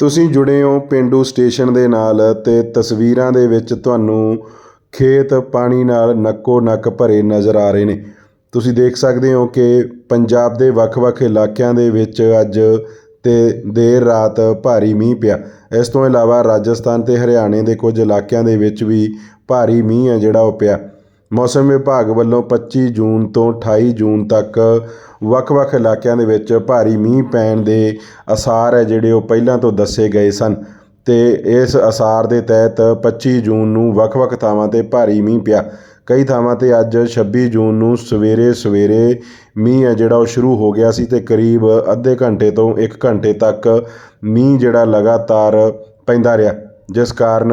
ਤੁਸੀਂ ਜੁੜੇ ਹੋ ਪੇਂਡੂ ਸਟੇਸ਼ਨ ਦੇ ਨਾਲ ਅਤੇ ਤਸਵੀਰਾਂ ਦੇ ਵਿੱਚ ਤੁਹਾਨੂੰ ਖੇਤ ਪਾਣੀ ਨਾਲ ਨੱਕੋ ਨੱਕ ਭਰੇ ਨਜ਼ਰ ਆ ਰਹੇ ਨੇ। ਤੁਸੀਂ ਦੇਖ ਸਕਦੇ ਹੋ ਕਿ ਪੰਜਾਬ ਦੇ ਵੱਖ-ਵੱਖ ਇਲਾਕਿਆਂ ਦੇ ਵਿੱਚ ਅੱਜ ਅਤੇ ਦੇਰ ਰਾਤ ਭਾਰੀ ਮੀਂਹ ਪਿਆ। ਇਸ ਤੋਂ ਇਲਾਵਾ ਰਾਜਸਥਾਨ ਅਤੇ ਹਰਿਆਣੇ ਦੇ ਕੁਝ ਇਲਾਕਿਆਂ ਦੇ ਵਿੱਚ ਵੀ ਭਾਰੀ ਮੀਂਹ ਹੈ ਜਿਹੜਾ ਉਹ ਪਿਆ। ਮੌਸਮ ਵਿਭਾਗ ਵੱਲੋਂ 25 ਜੂਨ ਤੋਂ 28 ਜੂਨ ਤੱਕ ਵੱਖ-ਵੱਖ ਇਲਾਕਿਆਂ ਦੇ ਵਿੱਚ ਭਾਰੀ ਮੀਂਹ ਪੈਣ ਦੇ ਆਸਾਰ ਹੈ ਜਿਹੜੇ ਉਹ ਪਹਿਲਾਂ ਤੋਂ ਦੱਸੇ ਗਏ ਸਨ ਅਤੇ ਇਸ ਆਸਾਰ ਦੇ ਤਹਿਤ 25 ਜੂਨ ਨੂੰ ਵੱਖ-ਵੱਖ ਥਾਵਾਂ 'ਤੇ ਭਾਰੀ ਮੀਂਹ ਪਿਆ। ਕਈ ਥਾਵਾਂ 'ਤੇ ਅੱਜ 26 ਜੂਨ ਨੂੰ ਸਵੇਰੇ ਸਵੇਰੇ ਮੀਂਹ ਹੈ ਜਿਹੜਾ ਉਹ ਸ਼ੁਰੂ ਹੋ ਗਿਆ ਸੀ ਅਤੇ ਕਰੀਬ ਅੱਧੇ ਘੰਟੇ ਤੋਂ ਇੱਕ ਘੰਟੇ ਤੱਕ ਮੀਂਹ ਜਿਹੜਾ ਲਗਾਤਾਰ ਪੈਂਦਾ ਰਿਹਾ। ਜਿਸ ਕਾਰਨ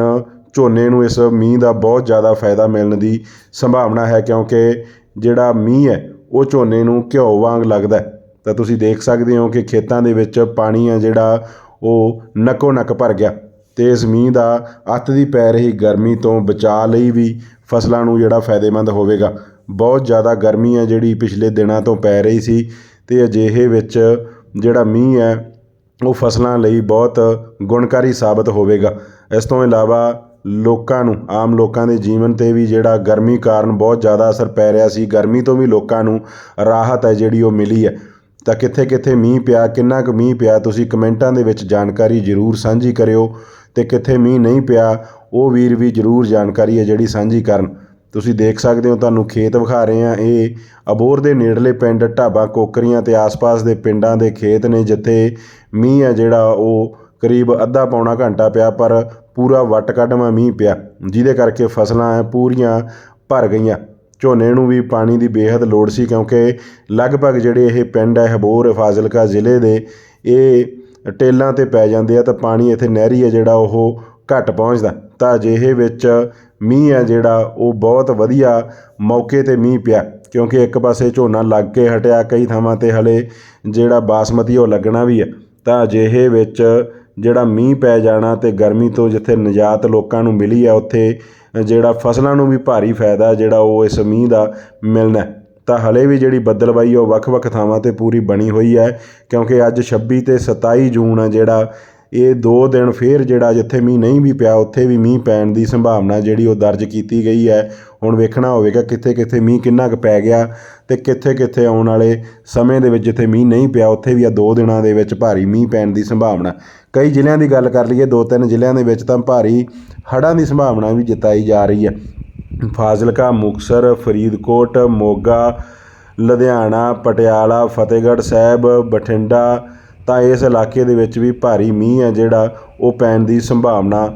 ਝੋਨੇ ਨੂੰ ਇਸ ਮੀਂਹ ਦਾ ਬਹੁਤ ਜ਼ਿਆਦਾ ਫਾਇਦਾ ਮਿਲਣ ਦੀ ਸੰਭਾਵਨਾ ਹੈ ਕਿਉਂਕਿ ਜਿਹੜਾ ਮੀਂਹ ਹੈ, ਉਹ ਝੋਨੇ ਨੂੰ ਘਿਓ ਵਾਂਗ ਲੱਗਦਾ ਤਾਂ ਤੁਸੀਂ ਦੇਖ ਸਕਦੇ ਹੋ ਕਿ ਖੇਤਾਂ ਦੇ ਵਿੱਚ ਪਾਣੀ ਹੈ ਜਿਹੜਾ, ਉਹ ਨੱਕੋ ਨੱਕ ਭਰ ਗਿਆ। ਅਤੇ ਇਸ ਮੀਂਹ ਦਾ ਅੱਤ ਦੀ ਪੈ ਰਹੀ ਗਰਮੀ ਤੋਂ ਬਚਾਅ ਲਈ ਵੀ ਫਸਲਾਂ ਨੂੰ ਜਿਹੜਾ ਫਾਇਦੇਮੰਦ ਹੋਵੇਗਾ। ਬਹੁਤ ਜ਼ਿਆਦਾ ਗਰਮੀ ਹੈ ਜਿਹੜੀ ਪਿਛਲੇ ਦਿਨਾਂ ਤੋਂ ਪੈ ਰਹੀ ਸੀ ਅਤੇ ਅਜਿਹੇ ਵਿੱਚ ਜਿਹੜਾ ਮੀਂਹ ਹੈ, ਉਹ ਫਸਲਾਂ ਲਈ ਬਹੁਤ ਗੁਣਕਾਰੀ ਸਾਬਤ ਹੋਵੇਗਾ। ਇਸ ਤੋਂ ਇਲਾਵਾ ਲੋਕਾਂ ਨੂੰ, ਆਮ ਲੋਕਾਂ ਦੇ ਜੀਵਨ 'ਤੇ ਵੀ ਜਿਹੜਾ ਗਰਮੀ ਕਾਰਨ ਬਹੁਤ ਜ਼ਿਆਦਾ ਅਸਰ ਪੈ ਰਿਹਾ ਸੀ, ਗਰਮੀ ਤੋਂ ਵੀ ਲੋਕਾਂ ਨੂੰ ਰਾਹਤ ਹੈ ਜਿਹੜੀ ਉਹ ਮਿਲੀ ਹੈ। ਤਾਂ ਕਿੱਥੇ ਕਿੱਥੇ ਮੀਂਹ ਪਿਆ, ਕਿੰਨਾ ਕੁ ਮੀਂਹ ਪਿਆ, ਤੁਸੀਂ ਕਮੈਂਟਾਂ ਦੇ ਵਿੱਚ ਜਾਣਕਾਰੀ ਜ਼ਰੂਰ ਸਾਂਝੀ ਕਰਿਓ। ਅਤੇ ਕਿੱਥੇ ਮੀਂਹ ਨਹੀਂ ਪਿਆ, ਉਹ ਵੀਰ ਵੀ ਜ਼ਰੂਰ ਜਾਣਕਾਰੀ ਹੈ ਜਿਹੜੀ ਸਾਂਝੀ ਕਰਨ। ਤੁਸੀਂ ਦੇਖ ਸਕਦੇ ਹੋ, ਤੁਹਾਨੂੰ ਖੇਤ ਵਿਖਾ ਰਹੇ ਹਾਂ, ਇਹ ਅਬੋਰ ਦੇ ਨੇੜਲੇ ਪਿੰਡ ਢਾਬਾ ਕੋਕਰੀਆਂ ਅਤੇ ਆਸ-ਪਾਸ ਦੇ ਪਿੰਡਾਂ ਦੇ ਖੇਤ ਨੇ, ਜਿੱਥੇ ਮੀਂਹ ਹੈ ਜਿਹੜਾ, ਉਹ ਕਰੀਬ ਅੱਧਾ ਪੌਣਾ ਘੰਟਾ ਪਿਆ, ਪਰ ਪੂਰਾ ਵੱਟ ਕੱਢਵਾਂ ਮੀਂਹ ਪਿਆ। ਜਿਹਦੇ ਕਰਕੇ ਫਸਲਾਂ ਪੂਰੀਆਂ ਭਰ ਗਈਆਂ। ਝੋਨੇ ਨੂੰ ਵੀ ਪਾਣੀ ਦੀ ਬੇਹੱਦ ਲੋੜ ਸੀ ਕਿਉਂਕਿ ਲਗਭਗ ਜਿਹੜੇ ਇਹ ਪਿੰਡ ਹੈ ਅਬੋਹਰ ਫਾਜ਼ਿਲਕਾ ਜ਼ਿਲ੍ਹੇ ਦੇ, ਇਹ ਟੇਲਾਂ 'ਤੇ ਪੈ ਜਾਂਦੇ ਆ ਤਾਂ ਪਾਣੀ ਇੱਥੇ ਨਹਿਰੀ ਹੈ ਜਿਹੜਾ ਉਹ ਘੱਟ ਪਹੁੰਚਦਾ। ਤਾਂ ਅਜਿਹੇ ਵਿੱਚ ਮੀਂਹ ਹੈ ਜਿਹੜਾ ਉਹ ਬਹੁਤ ਵਧੀਆ ਮੌਕੇ 'ਤੇ ਮੀਂਹ ਪਿਆ। ਕਿਉਂਕਿ ਇੱਕ ਪਾਸੇ ਝੋਨਾ ਲੱਗ ਕੇ ਹਟਿਆ, ਕਈ ਥਾਵਾਂ 'ਤੇ ਹਲੇ ਜਿਹੜਾ ਬਾਸਮਤੀ ਉਹ ਲੱਗਣਾ ਵੀ ਹੈ ਤਾਂ ਅਜਿਹੇ ਵਿੱਚ ਜਿਹੜਾ ਮੀਂਹ ਪੈ ਜਾਣਾ ਅਤੇ ਗਰਮੀ ਤੋਂ ਜਿੱਥੇ ਨਿਜਾਤ ਲੋਕਾਂ ਨੂੰ ਮਿਲੀ ਆ, ਉੱਥੇ ਜਿਹੜਾ ਫਸਲਾਂ ਨੂੰ ਵੀ ਭਾਰੀ ਫਾਇਦਾ ਜਿਹੜਾ ਉਹ ਇਸ ਮੀਂਹ ਦਾ ਮਿਲਣਾ ਤਾਂ ਹਲੇ ਵੀ ਜਿਹੜੀ ਬੱਦਲਬਾਈ ਉਹ ਵੱਖ-ਵੱਖ ਥਾਵਾਂ 'ਤੇ ਪੂਰੀ ਬਣੀ ਹੋਈ ਹੈ, ਕਿਉਂਕਿ ਅੱਜ 26 ਅਤੇ 27 ਜੂਨ ਆ ਜਿਹੜਾ ਇਹ ਦੋ ਦਿਨ ਫਿਰ ਜਿਹੜਾ ਜਿੱਥੇ ਮੀਂਹ ਨਹੀਂ ਵੀ ਪਿਆ, ਉੱਥੇ ਵੀ ਮੀਂਹ ਪੈਣ ਦੀ ਸੰਭਾਵਨਾ ਜਿਹੜੀ ਉਹ ਦਰਜ ਕੀਤੀ ਗਈ ਹੈ। ਹੁਣ ਵੇਖਣਾ ਹੋਵੇਗਾ ਕਿੱਥੇ ਕਿੱਥੇ ਮੀਂਹ ਕਿੰਨਾ ਕੁ ਪੈ ਗਿਆ ਅਤੇ ਕਿੱਥੇ ਕਿੱਥੇ ਆਉਣ ਵਾਲੇ ਸਮੇਂ ਦੇ ਵਿੱਚ ਜਿੱਥੇ ਮੀਂਹ ਨਹੀਂ ਪਿਆ, ਉੱਥੇ ਵੀ ਆ ਦੋ ਦਿਨਾਂ ਦੇ ਵਿੱਚ ਭਾਰੀ ਮੀਂਹ ਪੈਣ ਦੀ ਸੰਭਾਵਨਾ। ਕਈ ਜ਼ਿਲ੍ਹਿਆਂ ਦੀ ਗੱਲ ਕਰ ਲਈਏ, ਦੋ ਤਿੰਨ ਜ਼ਿਲ੍ਹਿਆਂ ਦੇ ਵਿੱਚ ਤਾਂ ਭਾਰੀ ਹੜ੍ਹਾਂ ਦੀ ਸੰਭਾਵਨਾ ਵੀ ਜਤਾਈ ਜਾ ਰਹੀ ਹੈ। ਫਾਜ਼ਿਲਕਾ, ਮੁਕਤਸਰ, ਫਰੀਦਕੋਟ, ਮੋਗਾ, ਲੁਧਿਆਣਾ, ਪਟਿਆਲਾ, ਫਤਿਹਗੜ੍ਹ ਸਾਹਿਬ, ਬਠਿੰਡਾ ਤਾਂ ਇਸ ਇਲਾਕੇ ਦੇ ਵਿੱਚ ਵੀ ਭਾਰੀ ਮੀਂਹ ਹੈ ਜਿਹੜਾ ਉਹ ਪੈਣ ਦੀ ਸੰਭਾਵਨਾ